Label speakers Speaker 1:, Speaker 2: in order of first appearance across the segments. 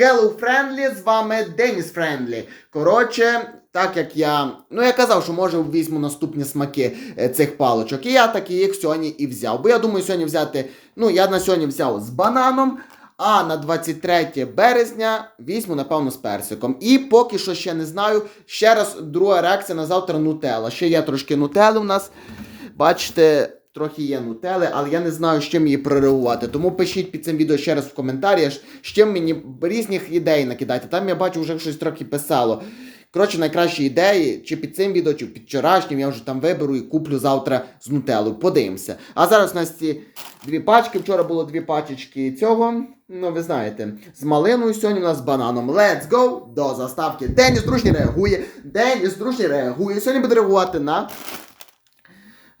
Speaker 1: Hello Friendly, з вами Деніс Френдлі. Коротше, так як я. Ну, я казав, що може візьму наступні смаки е, цих паличок. І я таки їх сьогодні і взяв. Бо я думаю, сьогодні взяти. Ну, я на сьогодні взяв з бананом. А на 23 березня візьму, напевно, з персиком. І поки що ще не знаю. Ще раз друга реакція на завтра нутелла. Ще є трошки нутели у нас. Бачите, трохи є нутели, але я не знаю, з чим її прореагувати. Тому пишіть під цим відео ще раз в коментарях, з чим мені різних ідей накидайте. Там я бачу, вже щось трохи писало. Коротше, найкращі ідеї, чи під цим відео, чи під вчорашнім, я вже там виберу і куплю завтра з нутеллою. Подивимося. А зараз у нас ці дві пачки. Вчора було дві пачечки цього. Ну, ви знаєте, з малиною сьогодні у нас з бананом. Let's go до заставки. Деніс дружній реагує. Деніс дружній реагує. Сьогодні буде реагувати на.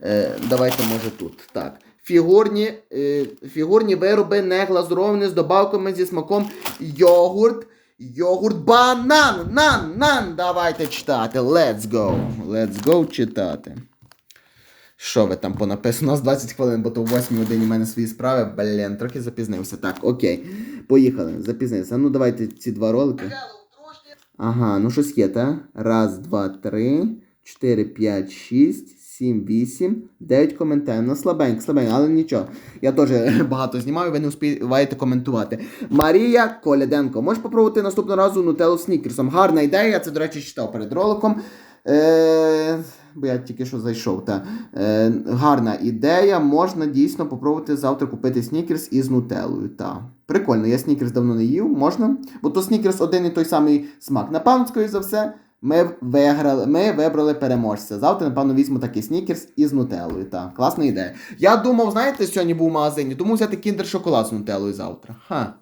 Speaker 1: Е, давайте, може, тут. Так. Фігурні, е, фігурні вироби не глазуровані з добавками зі смаком йогурт. Йогурт, банан, нан, нан. Давайте читати. Let's go. Let's go читати. Що ви там понаписано? У нас 20 хвилин, бо то в 8 годині в мене свої справи. Блін, трохи запізнився. Так, окей. Поїхали. Запізнився. Ну, давайте ці два ролики. Ага, ну щось є, та? Раз, два, три, чотири, п'ять, шість, сім, вісім, дев'ять коментарів. Ну, слабенько, слабенько, але нічого. Я теж багато знімаю, ви не успіваєте коментувати. Марія Коляденко. Можеш попробувати наступного разу нутеллу снікерсом. Гарна ідея, я це, до речі, читав перед роликом. Е, бо я тільки що зайшов. Та. Е, гарна ідея. Можна дійсно попробувати завтра купити снікерс із нутеллою. Та. Прикольно, я снікерс давно не їв, можна. Бо то снікерс один і той самий смак. Напевно, за все, ми виграли, ми вибрали переможця. Завтра, напевно, візьму такий снікерс із нутеллою. Та. Класна ідея. Я думав, знаєте, сьогодні був в магазині, думав взяти кіндер шоколад з нутеллою завтра. Ха.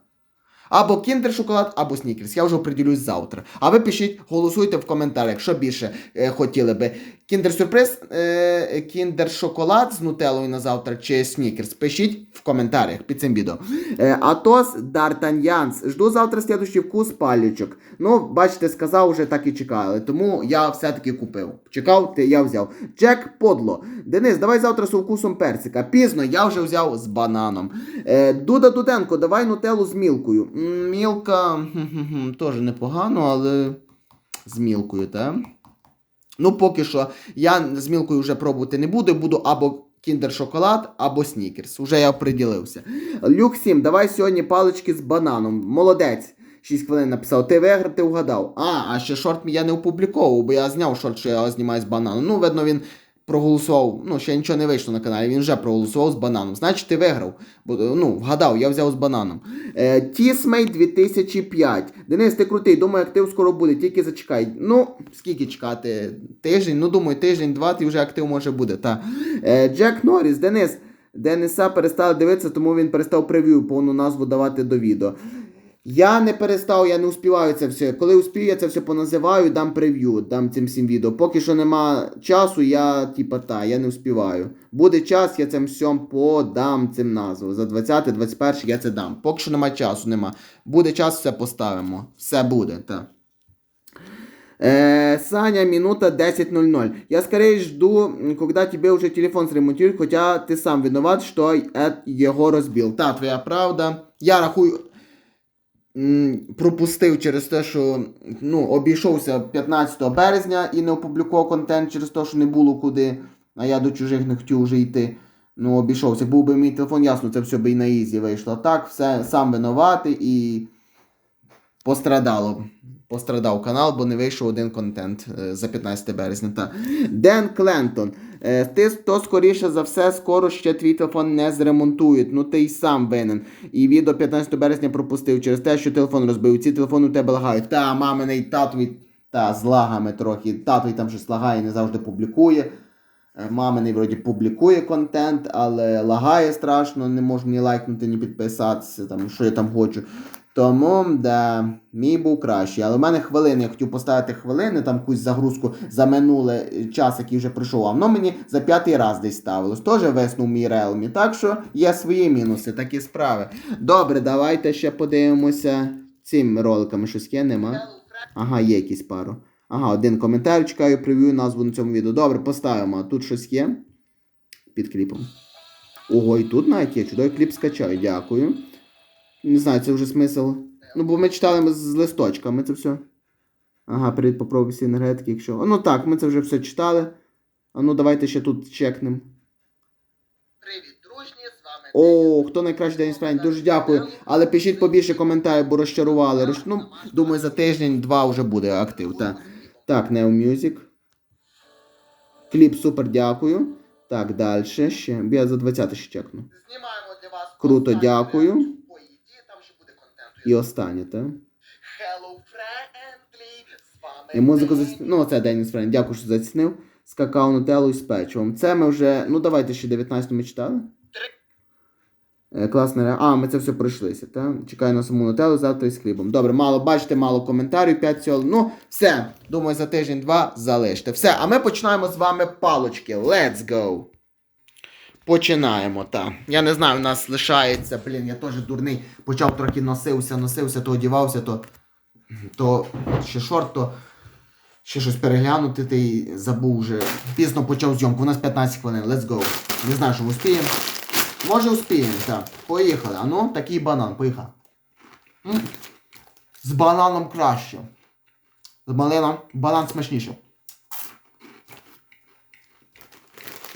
Speaker 1: Або кіндер шоколад, або снікерс. Я вже оприділюсь завтра. А ви пишіть, голосуйте в коментарях, що більше е, хотіли би. Кіндер сюрприз, е, кіндер шоколад з нутеллою на завтра чи снікерс. Пишіть в коментарях під цим відео. Е, Атос Дартаньянс. Жду завтра слідущий вкус палючок. Ну, бачите, сказав, вже так і чекали. Тому я все-таки купив. Чекав, я взяв. Джек Подло. Денис, давай завтра з вкусом персика. Пізно, я вже взяв з бананом. Е, Дуда Дуденко, давай нутеллу з мілкою. Мілка теж непогано, але з мілкою, так? Ну, поки що я з мілкою вже пробувати не буду. Буду або кіндер шоколад, або снікерс. Уже я оприділився. Люк 7, давай сьогодні палички з бананом. Молодець. 6 хвилин написав. Ти виграв, ти вгадав. А, а ще шорт я не опубліковував, бо я зняв шорт, що я знімаю з бананом. Ну, видно, він проголосував. Ну, ще нічого не вийшло на каналі. Він вже проголосував з бананом. Значить, ти виграв. Бо, ну, вгадав, я взяв з бананом. Е, Тісмей 2005. Денис, ти крутий, думаю, актив скоро буде, тільки зачекай. Ну, скільки чекати? Тиждень? Ну, думаю, тиждень-два, ти вже актив може буде. Та. Е, Джек Норріс, Денис. Дениса перестали дивитися, тому він перестав прев'ю повну назву давати до відео. Я не перестав, я не успіваю це все. Коли успію, я це все поназиваю, дам прев'ю, дам цим всім відео. Поки що нема часу, я типа та, я не успіваю. Буде час, я цим всім подам цим назву. За 20-21 я це дам. Поки що нема часу, нема. Буде час, все поставимо. Все буде, так. Э, Саня, минута 10.00. Я скорее жду, когда тебе уже телефон сремонтируют, хотя ты сам виноват, что я его разбил. Та, твоя правда. Я рахую, пропустив через те, що ну, обійшовся 15 березня і не опублікував контент через те, що не було куди, а я до чужих не хотів вже йти. Ну, обійшовся. Був би мій телефон, ясно, це все би і на ізі вийшло. Так, все сам винуватий і пострадало. Пострадав канал, бо не вийшов один контент е, за 15 березня. Та. Ден Клентон. Е, Ти то скоріше за все, скоро ще твій телефон не зремонтують. Ну ти й сам винен. І відео 15 березня пропустив через те, що телефон розбив. Ці телефони у тебе лагають. Та, маминий татові, та з лагами трохи. Татові там щось лагає, не завжди публікує. Е, Маминий вроді публікує контент, але лагає страшно, не можу ні лайкнути, ні підписатися, там, що я там хочу. Тому, да, мій був кращий. Але в мене хвилини, я хотів поставити хвилини, там якусь загрузку за минулий час, який вже пройшов, а воно мені за п'ятий раз десь ставилось. Теж виснув мій релмі. Так що є свої мінуси, такі справи. Добре, давайте ще подивимося цими роликами. Щось є, нема? Ага, є якісь пару. Ага, один коментар чекаю, прев'ю назву на цьому відео. Добре, поставимо. Тут щось є під кліпом. Ого, і тут навіть є. Чудовий кліп скачаю. Дякую. Не знаю, це вже смисл Ну, бо ми читали ми з листочка, ми це все. Ага, привіт, попробуй всі енергетики, якщо. Ну так, ми це вже все читали. А ну давайте ще тут чекнемо.
Speaker 2: Привіт, дружні, з вами.
Speaker 1: О, хто найкращий день Френь, дуже дякую. Але пишіть побільше коментарів, бо розчарували. Роз... Ну, думаю, за тиждень-два вже буде актив. Так, так Neo Music. Кліп супер, дякую. Так, далі ще. Я за 20 ще чекну.
Speaker 2: Знімаємо для вас.
Speaker 1: Круто, дякую.
Speaker 2: реакцію по їді, там ще буде контенту.
Speaker 1: І останнє, так?
Speaker 2: Hello, friendly, з вами.
Speaker 1: І музику зацінив. Ну, це Деніс Френь, дякую, що зацінив. З какао нутеллою і з печивом. Це ми вже. Ну, давайте ще 19 ми читали. Е, Класна ре... А, ми це все пройшлися, так? Чекаю на саму нутеллу завтра із хлібом. Добре, мало бачите, мало коментарів, 5 цього. Ну, все. Думаю, за тиждень-два залиште. Все, а ми починаємо з вами палочки. Let's go! Починаємо, так. Я не знаю, у нас лишається, блін, я теж дурний. Почав трохи носився, носився, то одівався, то. То ще шорт, то ще щось переглянути, ти забув вже. Пізно почав зйомку, у нас 15 хвилин, let's go. Не знаю, що успіємо. Може успіємо, так. Поїхали. А ну, такий банан, поїхали. М. З бананом краще. З малином банан смачніше.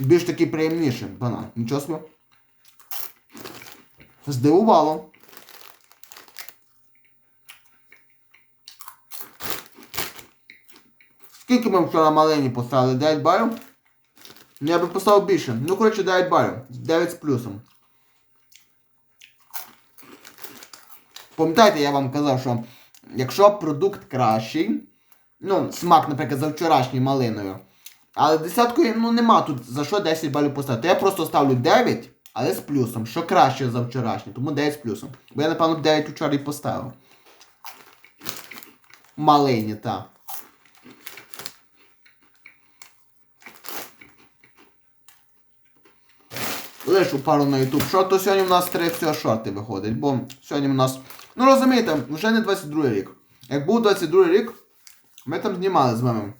Speaker 1: Більш такий приємніший банан. Нічого собі. Здивувало. Скільки ми вчора малині поставили? 9 балів? Ну, я би поставив більше. Ну, коротше, 9 балів. 9 з плюсом. Пам'ятаєте, я вам казав, що якщо продукт кращий, ну, смак, наприклад, за вчорашній малиною, але десяткою, ну, нема тут за що 10 балів поставити. Я просто ставлю 9, але з плюсом, що краще за вчорашній, тому 9 з плюсом. Бо я, напевно, 9 вчора і поставив. Малині, так. Лишу пару на YouTube шорт, то сьогодні в нас три всього шорти виходить, бо сьогодні в нас. Ну розумієте, вже не 22 рік. Як був 22 рік, ми там знімали з вами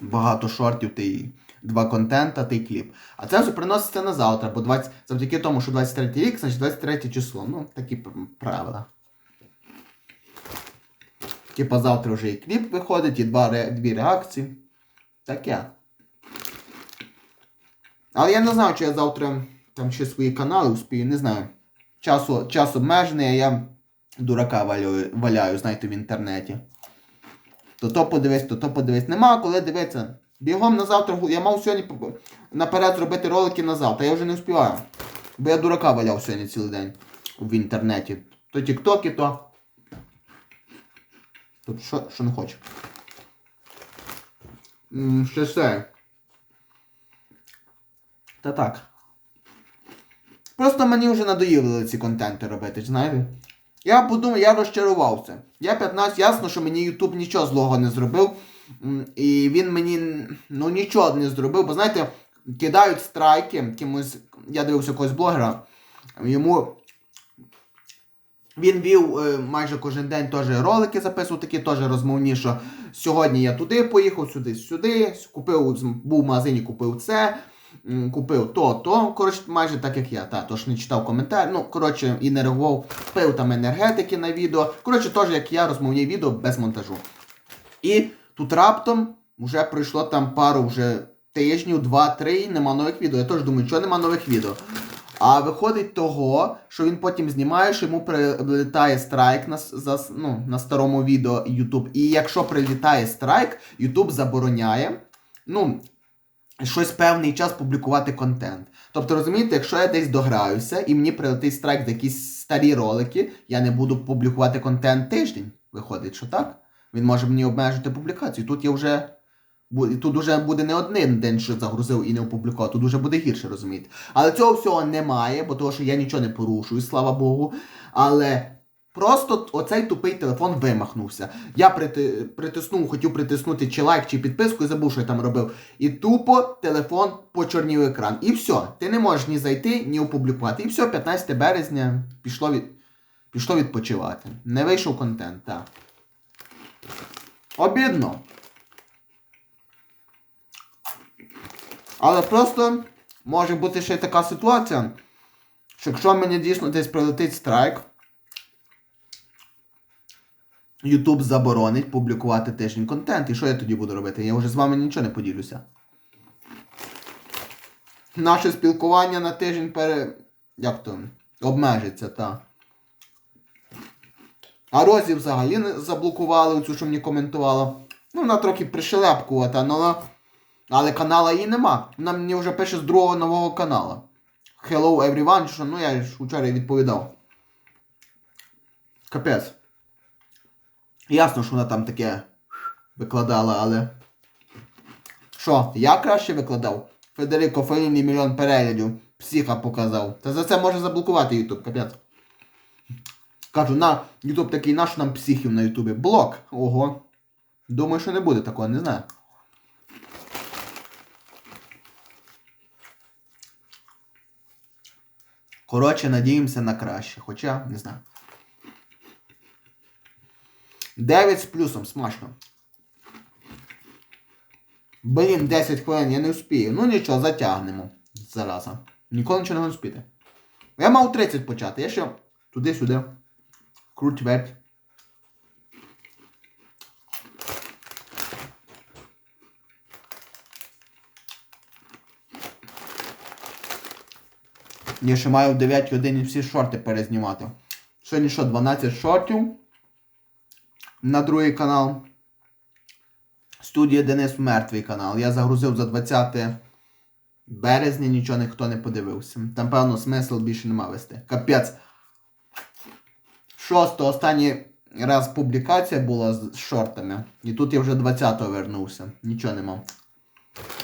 Speaker 1: багато шортів та й два контента та й кліп. А це вже приноситься на завтра, бо 20, завдяки тому, що 23 рік, значить 23 число. Ну, такі правила. Типа завтра вже і кліп виходить, і два, дві реакції. Таке. Але я не знаю, чи я завтра там ще свої канали успію, не знаю. Часу, час обмежений, а я дурака валяю, валяю, знаєте, в інтернеті. То то подивись, то то подивись. Нема коли дивитися. Бігом на завтра, я мав сьогодні наперед зробити ролики на завтра, я вже не встигаю. Бо я дурака валяв сьогодні цілий день в інтернеті. То тіктоки, то. Тут що, що не хочу. М, Ще все. Та так. Просто мені вже надоїли ці контенти робити, знаєте? Я подумав, я розчарувався. Я 15, ясно, що мені YouTube нічого злого не зробив. І він мені ну нічого не зробив, бо знаєте, кидають страйки кимось. Я дивився якогось блогера. Йому він вів е, майже кожен день теж ролики записував, такі теж розмовні, що сьогодні я туди поїхав, сюди, сюди, купив, був в магазині, купив це, купив то, то. Коротше, майже так як я. Та, тож не читав коментар. Ну, коротше, і не пив там енергетики на відео. Коротше, теж як я, розмовні відео без монтажу. І тут раптом вже пройшло там пару вже тижнів, два-три, нема нових відео. Я теж думаю, що нема нових відео. А виходить того, що він потім знімає, що йому прилітає страйк на, за, ну, на старому відео YouTube. І якщо прилітає страйк, YouTube забороняє ну, щось певний час публікувати контент. Тобто, розумієте, якщо я десь дограюся і мені прилетить страйк за якісь старі ролики, я не буду публікувати контент тиждень. Виходить, що так? Він може мені обмежити публікацію. Тут я вже. Тут вже буде не один день, що загрузив і не опублікував, тут вже буде гірше, розумієте. Але цього всього немає, бо того, що я нічого не порушую, слава Богу. Але просто оцей тупий телефон вимахнувся. Я прити, притиснув, хотів притиснути чи лайк, чи підписку і забув, що я там робив. І тупо телефон почорнів екран. І все. Ти не можеш ні зайти, ні опублікувати. І все, 15 березня пішло від. Пішло відпочивати. Не вийшов контент, так. Обідно. Але просто може бути ще й така ситуація, що якщо мені дійсно десь прилетить страйк, YouTube заборонить публікувати тиждень контент. І що я тоді буду робити? Я вже з вами нічого не поділюся. Наше спілкування на тиждень пере. як то? обмежиться, так. А Розі взагалі не заблокували цю, що мені коментувала. Ну, вона трохи пришелепкувата, але, але канала її нема. Вона мені вже пише з другого нового канала. Hello everyone, що ну я ж вчора відповідав. Капець. Ясно, що вона там таке викладала, але. Що, я краще викладав? Федерико Феліні мільйон переглядів. Психа показав. Та за це може заблокувати Ютуб, капець. Кажу, на Ютуб такий наш нам психів на Ютубі. Блок. Ого. Думаю, що не буде такого, не знаю. Коротше, надіємося на краще, хоча не знаю. 9 з плюсом, смачно. Блін, 10 хвилин, я не вспію. Ну нічого, затягнемо. Зараза. Ніколи нічого не вспіти. Я мав 30 почати, я ще туди-сюди. Круть верть. Я ще маю в 9 годині всі шорти перезнімати. Сьогодні що, 12 шортів на другий канал. Студія Денис мертвий канал. Я загрузив за 20 березня, нічого ніхто не подивився. Там, певно, смисл більше нема вести. Капець. Шосто, останній раз публікація була з шортами. І тут я вже 20-го вернувся. Нічого не мав.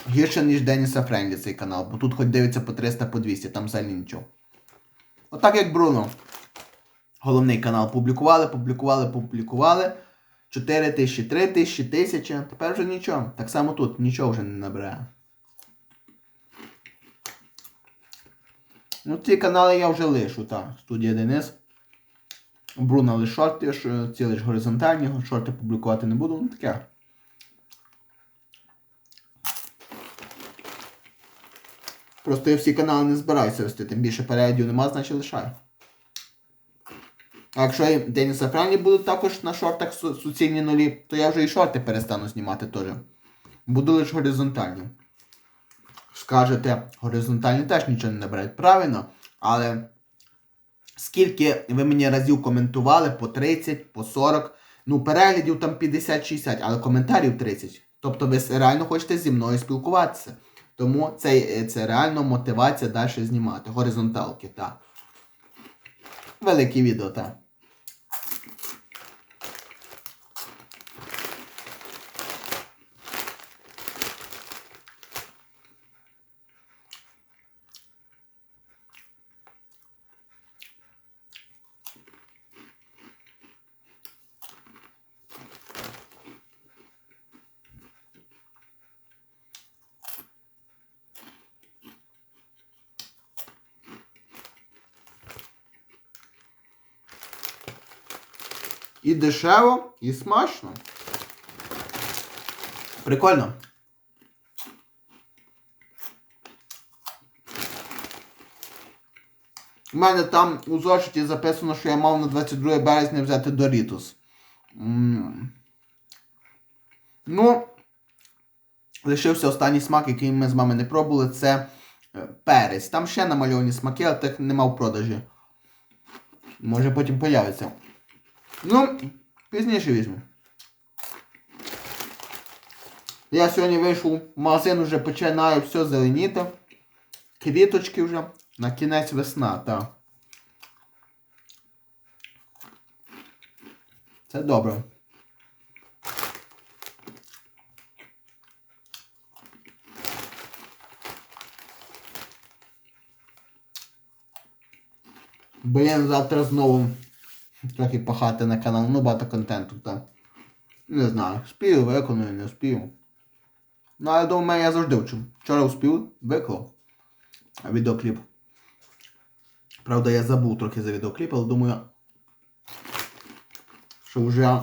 Speaker 1: Гірше, ніж Деніса Френдлі цей канал, бо тут хоч дивиться по 300 по 200, там взагалі нічого. Отак як Бруно. Головний канал публікували, публікували, публікували. 4 тисячі, 3 тисячі, 1000. Тепер вже нічого. Так само тут нічого вже не набирає. Ну, ці канали я вже лишу, так. Студія Денис. Бруно лише шорти, ці лише горизонтальні, шорти публікувати не буду, ну таке. Просто я всі канали не збираюся вести, тим більше переглядів нема, значить лишаю. А якщо і Деніса Франлі будуть також на шортах су- суцільні нулі, то я вже і шорти перестану знімати теж. Буду лише горизонтальні. Скажете, горизонтальні теж нічого не набирають. Правильно, але скільки ви мені разів коментували по 30, по 40, ну переглядів там 50-60, але коментарів 30. Тобто ви реально хочете зі мною спілкуватися. Тому це, е, це реально мотивація далі знімати. Горизонталки, так. Велике відео, так. І дешево, і смачно. Прикольно. У мене там у зошиті записано, що я мав на 22 березня взяти. М. Ну, лишився останній смак, який ми з вами не пробували, це е, перець. Там ще намальовані смаки, але тих нема в продажі. Може потім появиться. Ну, пізніше візьму. Я сьогодні вийшов в магазин, вже починає все зеленіти. Квіточки вже. На кінець весна, так. Це добре. Блін, завтра знову трохи пахати на канал, ну багато контенту, так. Не знаю, спію, виконую, не спію. Ну, але думаю, я завжди вчу. Вчора успів, виклав відеокліп. Правда, я забув трохи за відеокліп, але думаю, що вже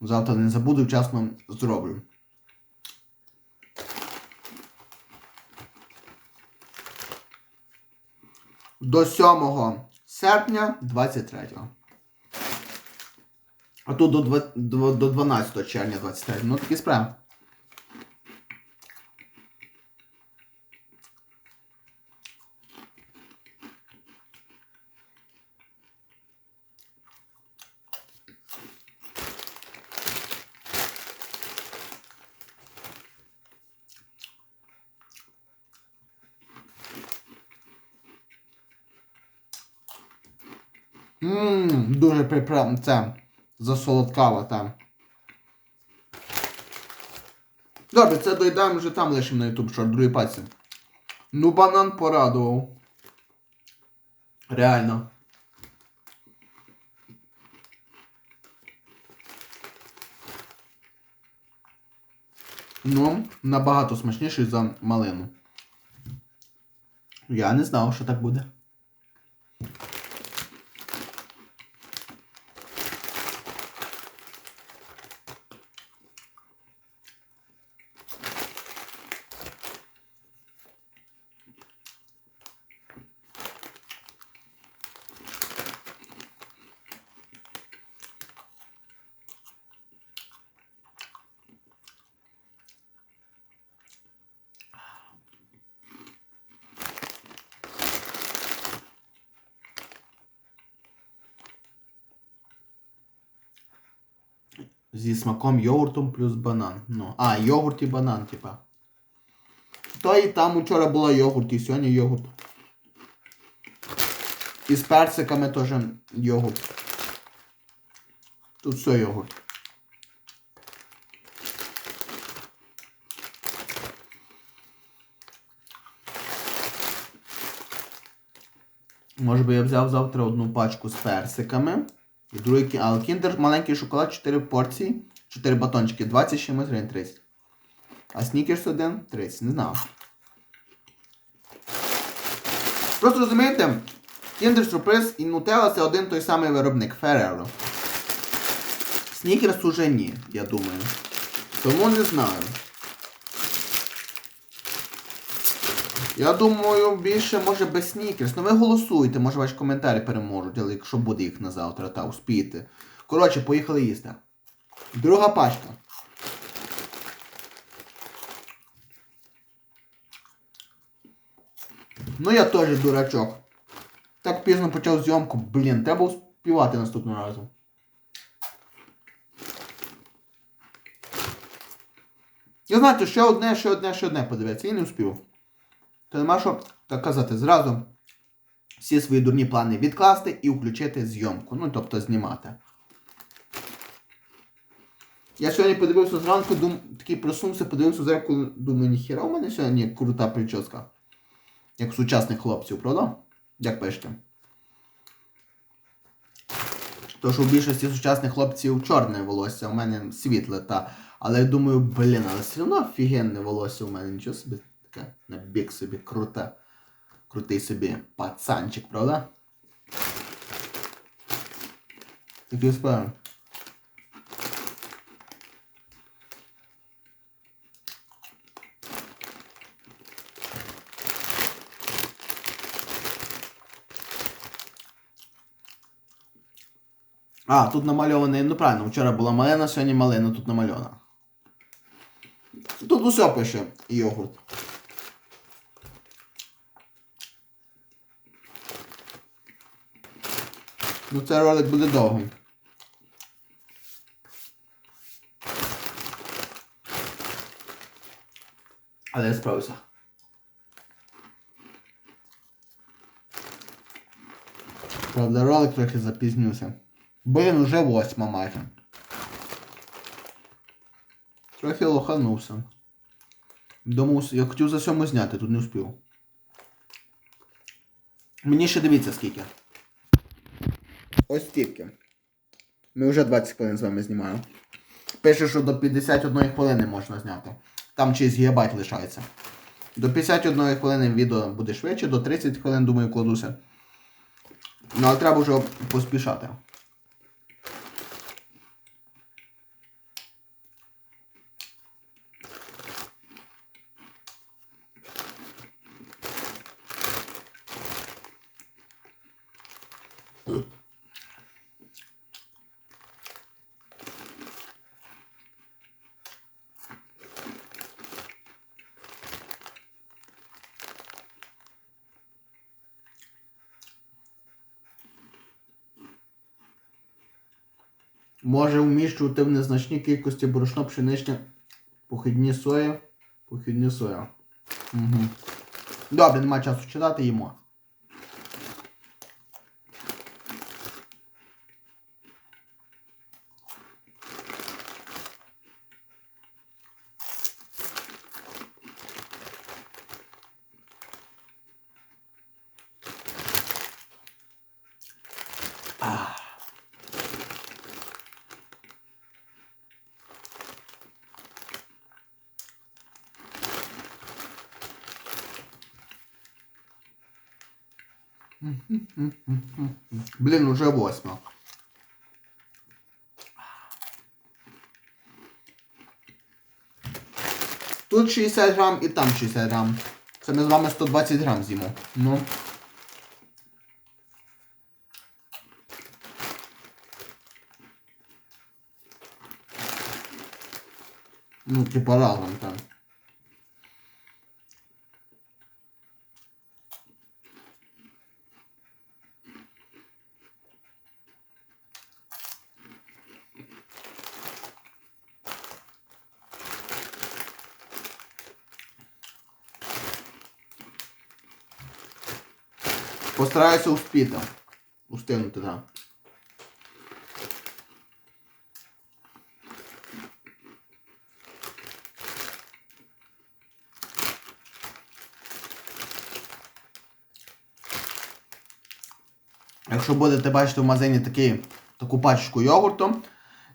Speaker 1: завтра не забуду, вчасно зроблю. До 7 серпня 23. А тут до, два- до, до 12 червня 23. Ну такі справи. Приправ... це засолодкава там. Добре, це доїдаємо вже там лишимо на YouTube шорт, другий пальці. Ну, банан порадував. Реально. Ну, набагато смачніший за малину. Я не знав, що так буде. Зі смаком йогуртом плюс банан. Ну, а, йогурт і банан, типа. То і там учора було йогурт, і сьогодні йогурт. І з персиками теж йогурт. Тут все йогурт. Може би я взяв завтра одну пачку з персиками. І другий, кі- але кіндер маленький шоколад 4 порції, 4 батончики, 20 чимось гривень 30. А снікерс один 30, не знав. Просто розумієте, Kinder Surprise і Nutella це один той самий виробник Ferrero. Снікерс уже ні, я думаю. Тому не знаю. Я думаю, більше може без снікерс. Ну ви голосуйте, може ваші коментарі переможуть, але якщо буде їх на завтра, та успієте. Коротше, поїхали їсти. Друга пачка. Ну я теж дурачок. Так пізно почав зйомку, блін, треба успівати наступного разу. Я знаєте, ще одне, ще одне, ще одне подивитися, і не успів. То нема що так казати зразу. Всі свої дурні плани відкласти і включити зйомку. Ну, тобто знімати. Я сьогодні подивився зранку, дум... такий проснувся, подивився зеркало, думаю, ніхіра у мене сьогодні крута прическа. Як сучасних хлопців, правда? Як пишете? То, що у більшості сучасних хлопців чорне волосся, у мене світле, та. Але я думаю, блін, але все одно офігенне волосся у мене, нічого собі таке на бік собі круте. Крутий собі пацанчик, правда? Такий справи. А, тут намальований, ну правильно, вчора була малина, сьогодні малина, тут намальована. Тут усе пише йогурт. Ну цей ролик буде довгий. Але я справився. Правда, ролик трохи запізнився. Блін, уже восьма майже. Трохи лоханувся. Думав, я хотів за сьому зняти, тут не успів. Мені ще дивіться скільки. Ось стільки. Ми вже 20 хвилин з вами знімаємо. Пише, що до 51 хвилини можна зняти. Там чийсь гігабайт лишається. До 51 хвилини відео буде швидше, до 30 хвилин, думаю, кладуся. Ну, але треба вже поспішати. Може вміщувати в незначній кількості борошно пшеничне, похідні сої. похідні соя. Угу. Добре, немає часу читати, їмо. Блін, уже восьма. Тут 60 грам і там 60 грам. Це ми з вами 120 грам з'їмо. Ну. Ну, типа разом там. Постараюся успіти. Устигнути, так. Якщо будете бачити в магазині такий, таку пачку йогурту,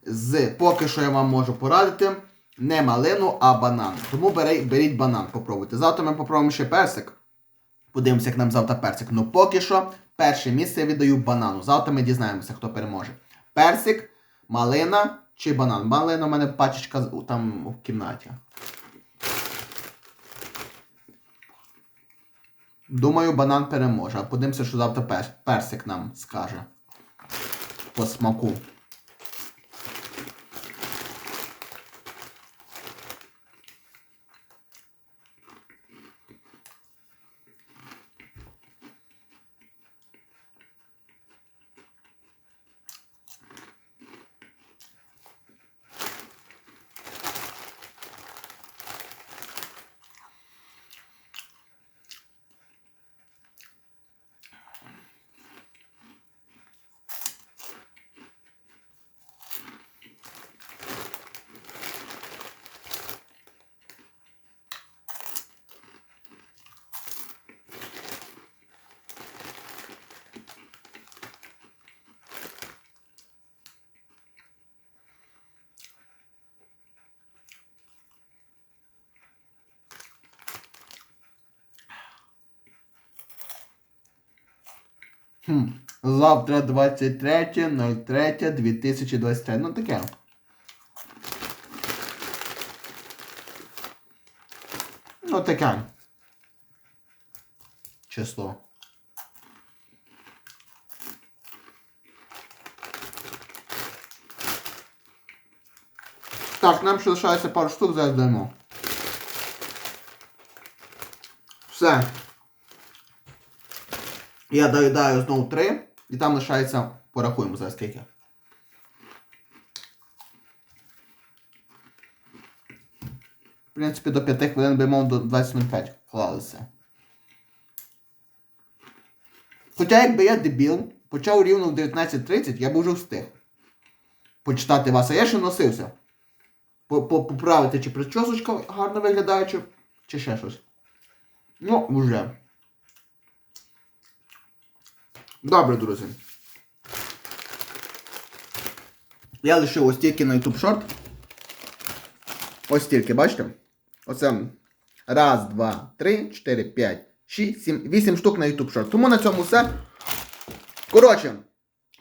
Speaker 1: з поки що я вам можу порадити не малину, а банан. Тому беріть, беріть банан, попробуйте. Завтра ми попробуємо ще персик. Подивимося, як нам завтра персик. Ну поки що перше місце я віддаю банану. Завтра ми дізнаємося, хто переможе. Персик, малина чи банан. Малина у мене пачечка там в кімнаті. Думаю, банан переможе. А подивимося, що завтра персик нам скаже. По смаку. Хм. Завтра 23.03.2023. Ну таке. Ну таке. Число. Так, нам ще лишається пару штук, зараз даємо. Все. Я доїдаю знову три, і там лишається, порахуємо зараз скільки. В принципі, до 5 хвилин би мов до 20.05 клалися. Хоча якби я дебіл, почав рівно в 19.30, я б уже встиг. Почитати вас, а я ще носився. По- по- Поправити, чи причосочка гарно виглядає, чи, чи ще щось. Ну, вже. Добре, друзі. Я лишив ось тільки на YouTube Short. Ось тільки, бачите? Оце раз, два, три, чотири, п'ять, шість, сім, вісім штук на YouTube Short. Тому на цьому все. Коротше,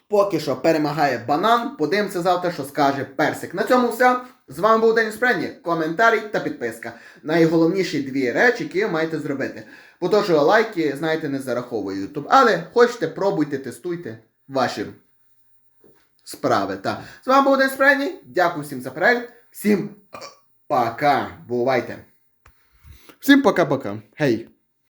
Speaker 1: поки що перемагає банан. Подивимося завтра, що скаже персик. На цьому все. З вами був Деніс Френні. Коментарій та підписка. Найголовніші дві речі, які ви маєте зробити. Бо лайки, знаєте, не зараховує YouTube. Але хочете, пробуйте, тестуйте ваші справи. Та. З вами був День Френні. Дякую всім за перегляд. Всім пока. Бувайте. Всім пока-пока. Гей.